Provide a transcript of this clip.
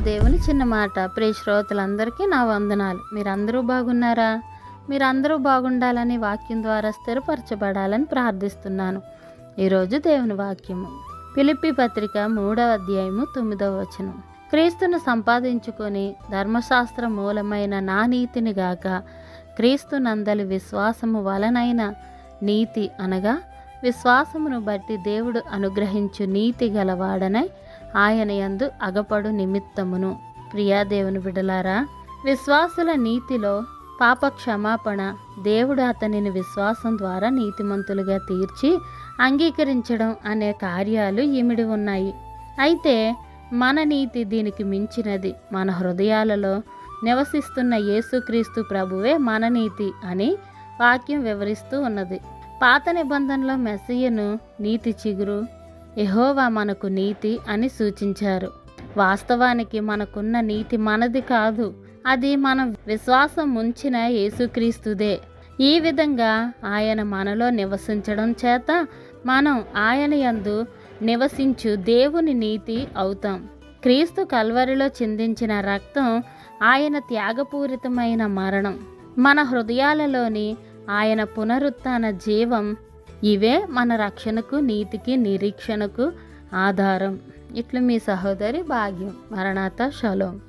దేవుని చిన్న మాట. ప్రియ శ్రోతలందరికీ నా వందనాలు. మీరందరూ బాగున్నారా? మీరందరూ బాగుండాలని వాక్యం ద్వారా స్థిరపరచబడాలని ప్రార్థిస్తున్నాను. ఈరోజు దేవుని వాక్యము. పిలిపి పత్రిక మూడవ అధ్యాయము తొమ్మిదవ వచనం. క్రీస్తును సంపాదించుకొని ధర్మశాస్త్ర మూలమైన నా నీతిని గాక క్రీస్తు నందలి విశ్వాసము వలనైన నీతి అనగా విశ్వాసమును బట్టి దేవుడు అనుగ్రహించు నీతి గలవాడనై ఆయన యందు అగపడు నిమిత్తమును. ప్రియా దేవుని బిడలారా విశ్వాసుల నీతిలో పాప క్షమాపణ దేవుడు అతనిని విశ్వాసం ద్వారా నీతిమంతులుగా తీర్చి అంగీకరించడం అనే కార్యాలు ఇమిడి ఉన్నాయి. అయితే మన నీతి దీనికి మించినది. మన హృదయాలలో నివసిస్తున్న యేసుక్రీస్తు ప్రభువే మన నీతి అని వాక్యం వివరిస్తూ ఉన్నది. పాత నిబంధనలో మెస్సయ్యను నీతి చిగురు ఎహోవా మనకు నీతి అని సూచించారు. వాస్తవానికి మనకున్న నీతి మనది కాదు. అది మనం విశ్వాసం ఉంచిన యేసుక్రీస్తుదే. ఈ విధంగా ఆయన మనలో నివసించడం చేత మనం ఆయన యందు నివసించు దేవుని నీతి అవుతాం. క్రీస్తు కల్వరిలో చిందించిన రక్తం ఆయన త్యాగపూరితమైన మరణం. మన హృదయాలలోని ఆయన పునరుత్న జీవం ఇవే మన రక్షణకు నీతికి నిరీక్షణకు ఆధారం. ఇట్లు మీ సహోదరి భాగ్యం. మరణాత షలోం.